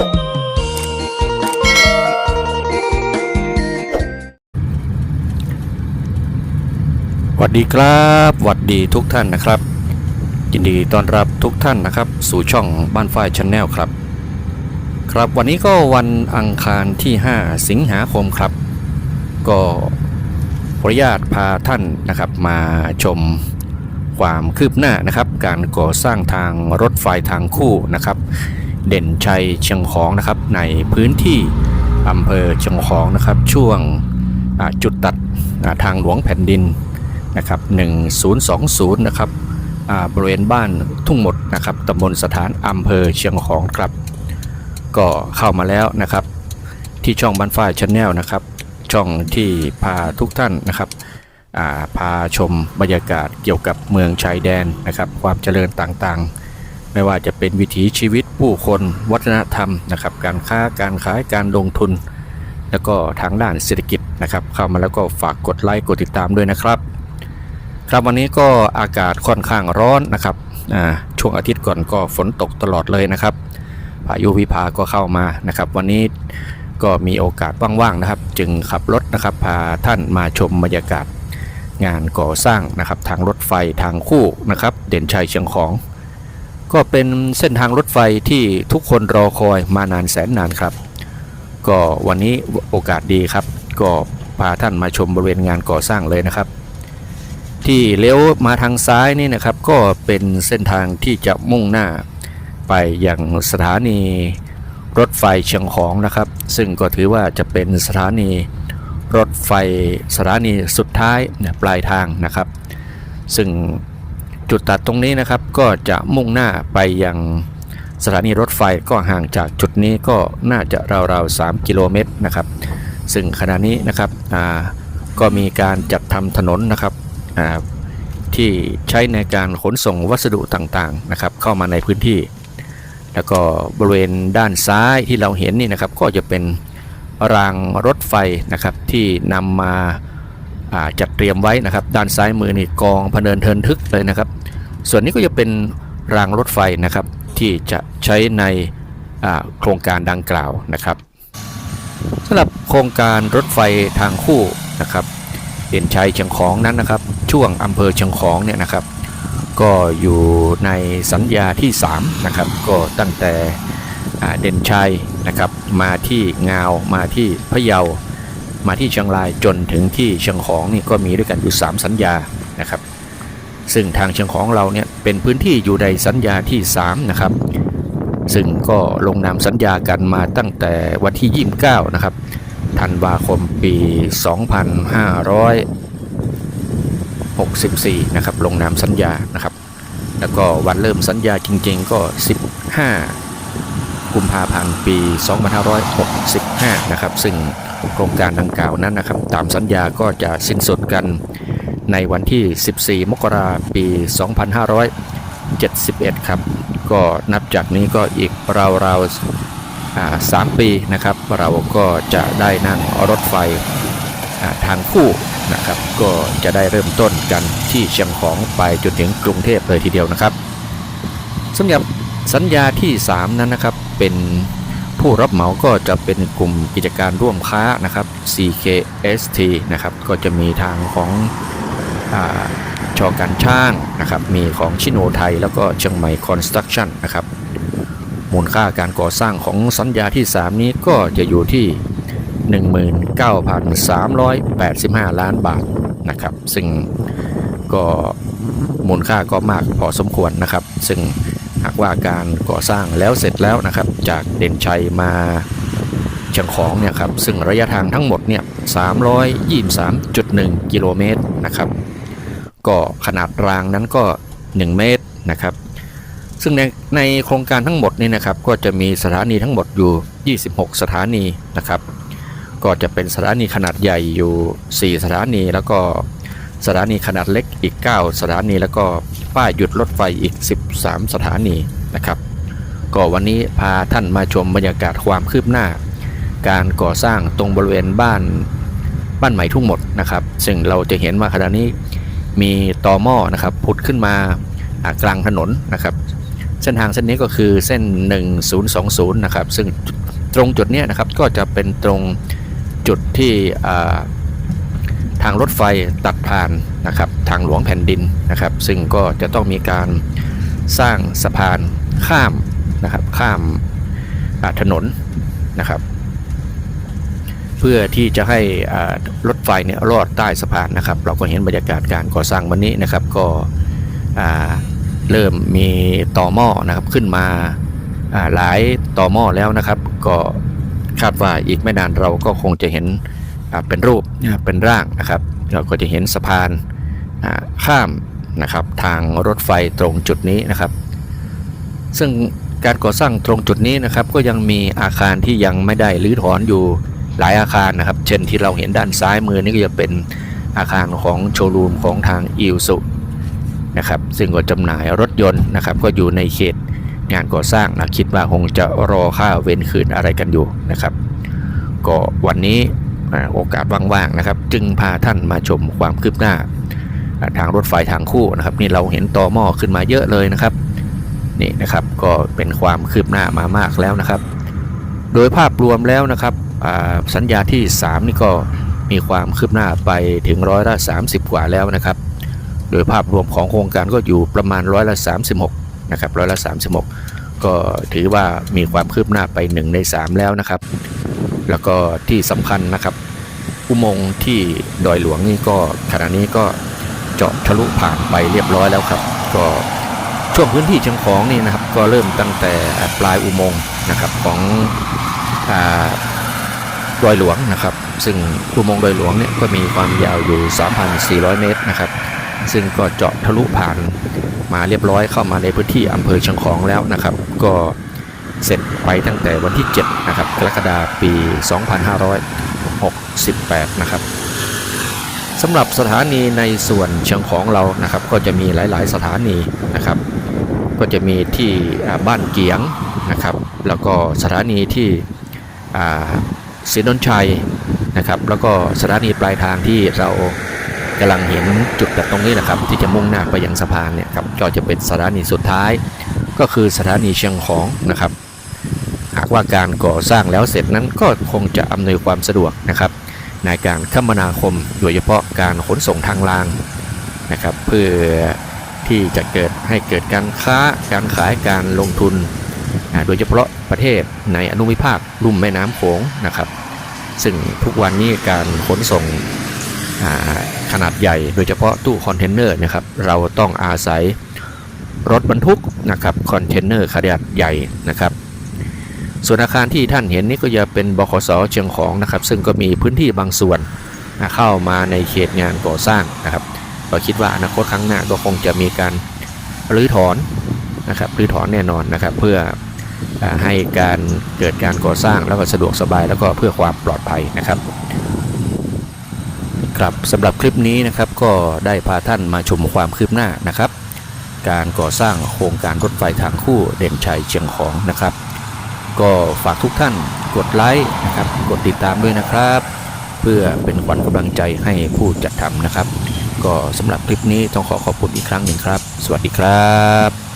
สวัสดีครับสวัสดีทุกท่านนะครับ ยินดีต้อนรับทุกท่านนะครับ สู่ช่องบ้านฝ้ายชนแนลครับ ครับวันนี้ก็วันอังคารที่ 5 สิงหาคมครับ ก็ขออนุญาตพาท่านนะครับมาชมความคืบหน้านะครับ การก่อสร้างทางรถไฟทางคู่นะครับ เด่นชัยเชียงของนะครับในพื้นที่อำเภอเชียงของนะครับช่วงจุดตัดทางหลวงแผ่นดินนะครับ1020นะครับบริเวณบ้านทุ่งหมดนะครับตำบลสถานอำเภอเชียงของครับ ก็เข้ามาแล้วนะครับ ที่ช่องบ้านฝ้ายชาแนลนะครับ ช่องที่พาทุกท่านนะครับาพาชมบรรยากาศเกี่ยวกับเมืองชายแดนนะครับ ความเจริญต่างๆ ไม่ว่าจะเป็นวิถีชีวิตผู้คนวัฒนธรรมนะครับ การค้าการขายการลงทุน แล้วก็ทางด้านเศรษฐกิจนะครับ เข้ามาแล้วก็ฝากกดไลค์กดติดตามด้วยนะครับ ครับวันนี้ก็อากาศค่อนข้างร้อนนะครับช่วงอาทิตย์ก่อนก็ฝนตกตลอดเลยนะครับพายุวิภาก็เข้ามานะครับ วันนี้ก็มีโอกาสว่างๆนะครับ จึงขับรถนะครับพาท่านมาชมบรรยากาศงานก่อสร้างนะครับ ทางรถไฟทางคู่นะครับ เด่นชัยเชียงของ ก็เป็นเส้นทางรถไฟที่ทุกคนรอคอยมานานแสนนานครับ ก็วันนี้โอกาสดีครับ ก็พาท่านมาชมบริเวณงานก่อสร้างเลยนะครับ ที่เลี้ยวมาทางซ้ายนี่นะครับ ก็เป็นเส้นทางที่จะมุ่งหน้า ไปยังสถานีรถไฟเชียงของนะครับ ซึ่งก็ถือว่าจะเป็นสถานีรถไฟสถานีสุดท้ายเนี่ยปลายทางนะครับ ซึ่ง จุดตัดตรงนี้นะครับก็จะมุ่งหน้าไปยังสถานีรถไฟก็ห่างจากจุดนี้ก็น่าจะราวๆ 3 กิโลเมตรนะครับ ซึ่งขณะนี้นะครับก็มีการจัดทำถนนนะครับที่ใช้ในการขนส่งวัสดุต่างๆนะครับ เข้ามาในพื้นที่ แล้วก็บริเวณด้านซ้ายที่เราเห็นนี่นะครับ ก็จะเป็นรางรถไฟนะครับที่นำมาอ่าจัดเตรียมไว้นะครับ ด้านซ้ายมือนี่กองพเนินเทินทึกเลยนะครับ ส่วนนี้ก็จะเป็นรางรถไฟนะครับ ที่จะใช้ในโครงการดังกล่าวนะครับสำหรับโครงการรถไฟทางคู่นะครับเด่นชัยเชียงของนั้นนะครับ ช่วงอำเภอเชียงของเนี่ยนะครับ ก็อยู่ในสัญญาที่3นะครับก็ตั้งแต่เด่นชัยนะครับมาที่งาวมาที่พะเยามาที่เชียงรายจนถึงที่เชียงของนี่ก็มีด้วยกันอยู่ 3 สัญญานะครับ ซึ่งทางเชียงของเราเนี่ยเป็นพื้นที่อยู่ในสัญญาที่ 3 นะครับ ซึ่งก็ลงนามสัญญากันมาตั้งแต่วันที่ 29 นะครับธันวาคมปี 2564 นะครับ ลงนามสัญญานะครับ แล้วก็วันเริ่มสัญญาจริง ๆ ก็ 15 กุมภาพันธ์ปี 2565 นะครับ ซึ่งโครงการดังกล่าวนั้นนะครับ ตามสัญญาก็จะสิ้นสุดกัน ในวันที่ 14 มกราปี 2571 ครับ ก็นับจากนี้ก็อีกราวๆาสามปีนะครับ เราก็จะได้นั่งรถไฟทางคู่นะครับ ก็จะได้เริ่มต้นกันที่เชียงของไปจนถึงกรุงเทพเลยทีเดียวนะครับสำหรับสัญญาที่ 3 นั้นนะครับเป็นผู้รับเหมาก็จะเป็นกลุ่มกิจการร่วมค้านะครับ CKST นะครับ ก็จะมีทางของ ชอการช่างนะครับ มีของชิโนไทย แล้วก็เชียงใหม่คอนสตรักชั่นนะครับ มูลค่าการก่อสร้างของสัญญาที่ 3 นี้ก็จะอยู่ที่ 19,385 ล้านบาทนะครับ ซึ่งก็มูลค่าก็มากพอสมควรนะครับ ซึ่งหากว่าการก่อสร้างแล้วเสร็จแล้วนะครับ จากเด่นชัยมาเชียงของเนี่ยครับ ซึ่งระยะทางทั้งหมดเนี่ย 323.1 กิโลเมตรนะครับ ก็ขนาดรางนั้นก็ 1 เมตรนะครับ ซึ่งในในโครงการทั้งหมดนี่นะครับ ก็จะมีสถานีทั้งหมดอยู่ 26 สถานีนะครับ ก็จะเป็นสถานีขนาดใหญ่อยู่ 4 สถานีแล้วก็สถานีขนาดเล็กอีก 9 สถานีแล้วก็ป้ายหยุดรถไฟอีก 13 สถานีนะครับ ก็วันนี้พาท่านมาชมบรรยากาศความคืบหน้า การก่อสร้างตรงบริเวณบ้านบ้านใหม่ทุ่งหมดนะครับ ซึ่งเราจะเห็นว่าขณะนี้ มีตอหม้อนะครับผุดขึ้นมากลางถนนนะครับแสส้นทางเส้นนี้ก็คือเส้น 1020 นะครับ ซึ่งตรงจุดนี้นะครับก็จะเป็นตรงจุดที่ทางรถไฟตัดผ่านนะครับทางหลวงแผ่นดินนะครับ ซึ่งก็จะต้องมีการสร้างสะพานข้ามนะครับข้ามถนนนะครับ เพื่อที่จะให้อ่ารถไฟเนี่ยรอดใต้สะพานนะครับ เราก็เห็นบรรยากาศการก่อสร้างวันนี้นะครับ ก็อ่าเริ่มมีต่อหม้อนะครับขึ้นมาอ่าหลายต่อหม้อแล้วนะครับ ก็คาดว่าอีกไม่นานเราก็คงจะเห็นอ่าเป็นรูปอ่าเป็นร่างนะครับ เราก็จะเห็นสะพานอ่าข้ามนะครับทางรถไฟตรงจุดนี้นะครับ ซึ่งการก่อสร้างตรงจุดนี้นะครับ ก็ยังมีอาคารที่ยังไม่ได้รื้อถอนอยู่ หลายอาคารนะครับ เช่นที่เราเห็นด้านซ้ายมือนี่ก็จะเป็นอาคารของโชว์รูมของทางอิวสุนะครับซึ่งก็จำหน่ายรถยนต์นะครับ ก็อยู่ในเขตงานก่อสร้างนะคิดว่าคงจะรอค่าเว้นคืนอะไรกันอยู่นะครับ ก็วันนี้โอกาสว่างๆนะครับ จึงพาท่านมาชมความคืบหน้า ทางรถไฟทางคู่นะครับ นี่เราเห็นตอหม้อขึ้นมาเยอะเลยนะครับนี่นะครับก็เป็นความคืบหน้ามามากแล้วนะครับ โดยภาพรวมแล้วนะครับสัญญาที่ 3 นี่ก็มีความคืบหน้าไปถึงร้อยละ 30 กว่าแล้วนะครับ โดยภาพรวมของโครงการก็อยู่ประมาณร้อยละ 36นะครับร้อยละ 36 ก็ถือว่ามีความคืบหน้าไป 1 ใน 3 แล้วนะครับ แล้วก็ที่สำคัญนะครับ อุโมงค์ที่ดอยหลวงนี่ก็ขณะนี้ก็เจาะทะลุผ่านไปเรียบร้อยแล้วครับ ก็ช่วงพื้นที่เชียงของนี่นะครับ ก็เริ่มตั้งแต่ปลายอุโมงค์ นะครับของอดอยหลวงนะครับ ซึ่งอุโมงค์ดอยหลวงเนี่ยก็มีความยาวอยู่ 3,400 เมตรนะครับ ซึ่งก็เจาะทะลุผ่านมาเรียบร้อยเข้ามาในพื้นที่อำเภอเชียงของแล้วนะครับ ก็เสร็จไปตั้งแต่วันที่ 7 นะครับกรกฎาคมปี 2568 นะครับสำหรับสถานีในส่วนเชียงของเรานะครับ ก็จะมีหลาย ๆ สถานีนะครับ ก็จะมีที่บ้านเกียงนะครับ แล้วก็สถานีที่ศรีนนชัยนะครับ แล้วก็สถานีปลายทางที่เรากำลังเห็นจุดแบบตรงนี้นะครับ ที่จะมุ่งหน้าไปยังสะพานเนี่ยครับก็จะเป็นสถานีสุดท้าย ก็คือสถานีเชียงของนะครับ หากว่าการก่อสร้างแล้วเสร็จนั้นก็คงจะอำนวยความสะดวกนะครับ ในการคมนาคมโดยเฉพาะการขนส่งทางรางนะครับ เพื่อ ที่จะเกิดให้เกิดการค้าการขายการลงทุน โดยเฉพาะประเทศในอนุมิภาคลุ่มแม่น้ำโขงนะครับ ซึ่งทุกวันนี้การขนส่งขนาดใหญ่ โดยเฉพาะตู้คอนเทนเนอร์นะครับเราต้องอาศัยรถบรรทุกนะครับคอนเทนเนอร์ขนาดใหญ่นะครับ ส่วนอาคารที่ท่านเห็นนี่ก็จะเป็นบขสเชียงของนะครับ ซึ่งก็มีพื้นที่บางส่วนเข้ามาในเขตงานก่อสร้างนะครับ ก็คิดว่าอนาคตข้งหน้าก็คงจะมีการรื้อถอนนะครับรื้อถอนแน่นอนนะครับ เพื่ออให้การเกิดการก่อสร้างแล้วก็สะดวกสบายแล้วก็เพื่อความปลอดภัยนะครับครับสำหรับคลิปนี้นะครับก็ได้พาท่านมาชมความคืบหน้านะครับ การก่อสร้างโครงการรถไฟทางคู่เด่นชัยเชียงของนะครับ ก็ฝากทุกท่านกดไลค์นะครับ กดติดตามด้วยนะครับ เพื่อเป็นขวัญกำลังใจให้ผู้จัดทำนะครับ ก็สำหรับคลิปนี้ต้องขอขอบคุณอีกครั้งหนึ่งครับ สวัสดีครับ